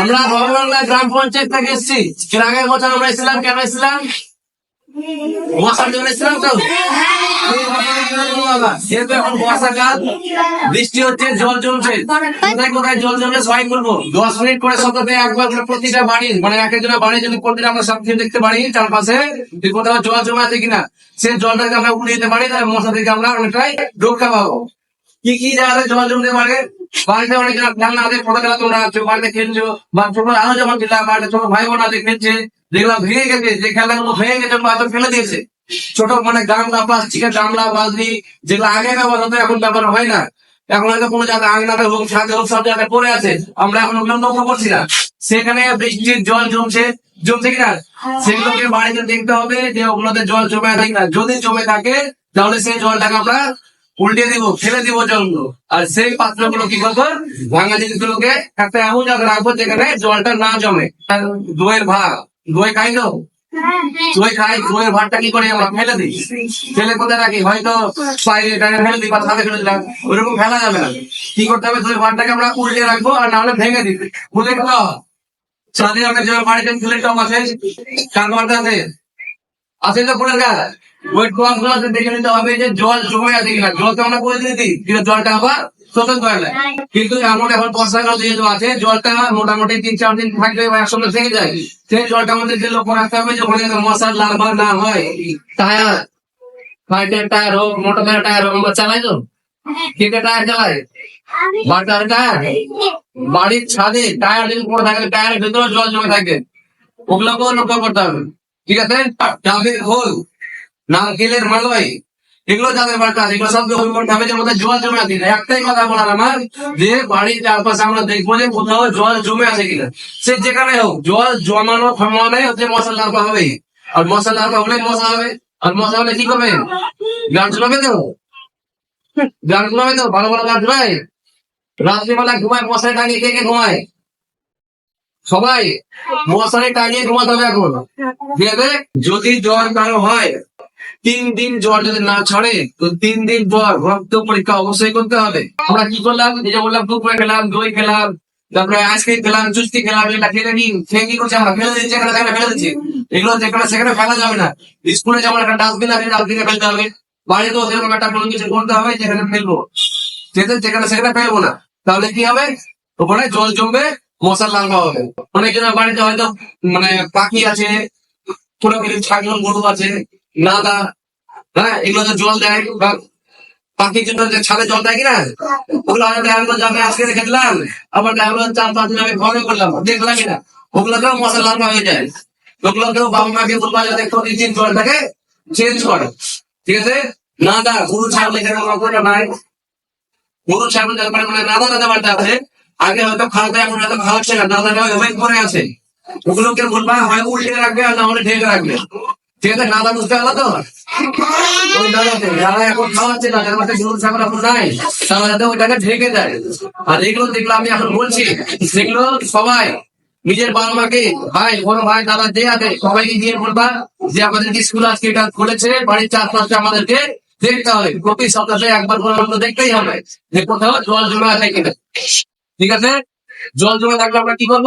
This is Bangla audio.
আমরা ভগবানলা গ্রাম পঞ্চায়েত থেকে এসেছি। এর আগের বছর আমরা এসেছিলাম? কেন এসেছিলাম? মশার জন্য এসেছিলাম তো? যেহেতু এখন বর্ষাকাল বৃষ্টি হচ্ছে জল জমছে। কোথায় কোথায় জল জমে সবাই করব দশ মিনিট করে একবার করে প্রতিটা বাড়ি মানে এক একজনের বাড়ি যদি প্রতিটা আমরা সামনে দেখতে পারি চারপাশে যে কোথাও জল জমে আছে কিনা সেই জলটাকে আমরা উড়িয়ে দিতে পারি তাহলে মশা থেকে আমরা অনেকটাই রক্ষা পাবো। কি কি জায়গাতে জল জমতে পারে? বাড়িতে অনেক খেলনা আছে তোমরা আছো বাড়িতে খেলছো বা ছোট আরও যখন বাড়িতে ছোট ভাই বোন আছে খেলছে যেগুলো ভেঙে গেছে যে খেলাগুলো ভেঙে গেছে ফেলে দিয়েছে। ছোট মানে গামলা প্লাস্টিকের গামলা বালতি যেগুলো আগে ব্যবহার হতো এখন ব্যবহার হয় না। এখন হয়তো কোনো জায়গায় আঙনাতে হোক ছাদে হোক সব জায়গায় পড়ে আছে। আমরা এখন ওগুলো লক্ষ্য করছি না। সেখানে বৃষ্টির জল জমছে জমছে কিনা? সেগুলোকে বাড়িতে দেখতে হবে যে ওগুলোতে জল জমে থাকে না যদি জমে থাকে তাহলে সেই জলটাকে আমরা উল্টে দিব, ফেলে দিব জলগুলো আর সেই পাত্রগুলো কি করব? ভাঙা জিনিসগুলোকে একটা এমন জায়গায় রাখব যেখানে জলটা না জমে। দইয়ের ভাগ দই খাই তো? দই খাই, দইয়ের ভাতটা কি করে আমরা? ফেলে দিই। ফেলে কোথায় রাখি? হয়তো বাইরে টাইরে ফেলে দিই বা ছাদে ফেলে দিলাম। ওইরকম ফেলা যাবে না। কি করতে হবে? দইয়ের ভাতটাকে আমরা উল্টে রাখব আর না হলে ভেঙে দিই। বুঝলে তো ছাদে অনেক জায়গায় বাড়িতে ফুলের টপ আছে কার আছে? আছে তো ফুলের গাছ? ওই টপ গুলোতে দেখে নিতে হবে যে জল জমে আছে কিনা। জল তো আমরা করে দিয়ে দিই কিন্তু জলটা আবার শোষণ করে নেয়। কিন্তু এমন এখন বর্ষাকাল যেহেতু আছে জলটা মোটামুটি তিন চার দিন থাকলে বা একসঙ্গে থেকে যায়। সেই জলটা আমাদের যে লক্ষ্য রাখতে হবে যে ওখানে মশার লার্ভা না হয়। টায়ার ফাইটের টায়ার হোক মোটর টায়ার হোক আমরা চালাই তো। কেটে টায়ার চালাই বাটার টায়ার বাড়ির ছাদে টায়ার যদি পড়ে থাকে টায়ারের ভেতরে জল জমে থাকে। ওগুলোকেও লক্ষ্য করতে হবে। ঠিক আছে? খোল নারকেলের মালয়, এগুলো যাদের বাড়িতে এগুলো সব হবে যে মধ্যে জল জমে আছে একটাই কথা বলার আমার, যে বাড়ির চারপাশে আমরা দেখব যে কোথাও জল জমে আছে কিনা। সে যেখানে হোক, জল জমানো থামানো হচ্ছে মশা লার্ভা হবে। আর মশা লার্ভা হলে মশা হবে। আর মশা হলে কি করবে? গান চলাবে তো? গান চলাবে তো? ভালো ভালো গান চলায় রাত্রিবেলা ঘুমায় মশারি টাঙিয়ে কে কে ঘুমায়? সবাই, মশারি টাঙিয়ে ঘুমাতে হবে এখন। আছে? যদি জ্বর কারও হয়, তিন দিন জ্বর যদি না ছড়ে, তো তিন দিন পর রক্ত পরীক্ষা অবশ্যই করতে হবে। আমরা কি করলাম? এই যে বললাম কুকুরে খেলাম, দই খেলাম, তারপরে আইসক্রিম খেলাম, চুস্তি খেলাম, এটা খেলে নি খেয়ে করছে আমরা? ফেলে দিচ্ছি, এখানে সেখানে ফেলে দিচ্ছি। এগুলো যেখানে সেখানে ফেলা যাবে না। স্কুলে যেমন একটা ডাস্টবিন আছে, ডাস্টবিনে ফেলতে হবে। বাড়িতেও সেরকম একটা কোনো কিছু করতে হবে, যেখানে ফেলব। যেখানে সেখানে ফেলব না। তাহলে কি হবে? ওখানে জল জমবে মশার লার্ভা হবে অনেকজনের বাড়িতে হয়তো মানে পাখি আছে কোনো ছাগল, গরু আছে নাদা হ্যাঁ এগুলো জল দেয়, বা পাখির জন্য যে ছাদে জল দেয় কিনা? ওগুলো হয়তো দেখা গেলো আজকে রেখে দিলাম, আবার দেখা চার পাঁচ দিন আমি ঘরে করলাম, দেখলাম কিনা? ওগুলোকেও মশার লার্ভা হয়ে যায়। ওগুলোকেও বাবা মাকে বলবা যাতে প্রতিদিন জলটাকে চেঞ্জ করে। ঠিক আছে? নাদা গরু, ছাগল এখানে নাই। গরু, ছাগল যার মানে মানে নাদা নাদা বাড়তে আছে। আগে হয়তো খাওয়াতে, এখন হয়তো খাওয়াচ্ছে না নাদাটা ওই পরে আছে। ওগুলোকে বলবা, হয় উল্টে রাখবে আর না হলে ঢেকে রাখবে। ঠিক আছে নাদা বুঝতে তো? ওই নাদাতে যারা এখন খাওয়াচ্ছে না যার মাঠে গরু ছাগল এখন নাই। তারা যাতে ওইটাকে ঢেকে দেয়। আর এগুলো দেখল আমি এখন বলছি সেগুলো সবাই নিজের বাবা মাকে ভাই, বড় ভাই, দাদা, যে আছে, সবাইকে গিয়ে বলবা যে আমাদের স্কুল আজকে এটা খুলেছে বাড়ির চারপাশে আমাদেরকে দেখতে হবে। প্রতি সপ্তাহে একবার করে দেখতেই হবে যে কোথাও জল জমে আছে কিনা। ঠিক আছে? জল জমে থাকলে আমরা কি করব?